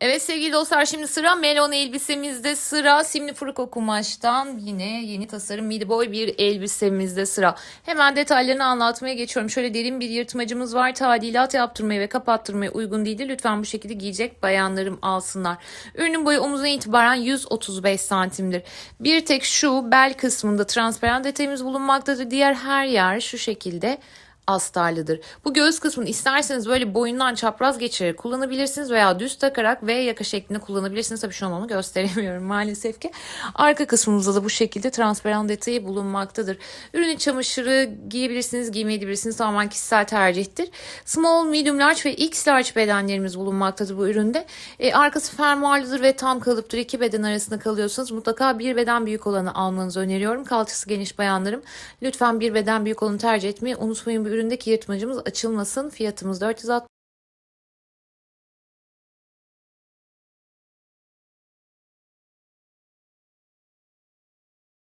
Evet sevgili dostlar şimdi sıra melon elbisemizde sıra simli fırko kumaştan yine yeni tasarım midi boy bir elbisemizde sıra. Hemen detaylarını anlatmaya geçiyorum. Şöyle derin bir yırtmacımız var. Tadilat yaptırmaya ve kapattırmaya uygun değildir. Lütfen bu şekilde giyecek bayanlarım alsınlar. Ürünün boyu omuzuna itibaren 135 santimdir. Bir tek şu bel kısmında transparan detayımız bulunmaktadır. Diğer her yer şu şekilde astarlıdır. Bu göğüs kısmını isterseniz böyle boyundan çapraz geçirerek kullanabilirsiniz veya düz takarak V yaka şeklinde kullanabilirsiniz. Tabii şu an onu gösteremiyorum maalesef ki. Arka kısmımızda da bu şekilde transparan detayı bulunmaktadır. Ürünün çamaşırı giyebilirsiniz, giymeyebilirsiniz. Tamamen kişisel tercihtir. Small, medium large ve X large bedenlerimiz bulunmaktadır bu üründe. E, arkası fermuarlıdır ve tam kalıptır. İki beden arasında kalıyorsanız mutlaka bir beden büyük olanı almanızı öneriyorum. Kalçası geniş bayanlarım. Lütfen bir beden büyük olanı tercih etmeyi unutmayın. Üründeki yırtmacımız açılmasın. Fiyatımız 460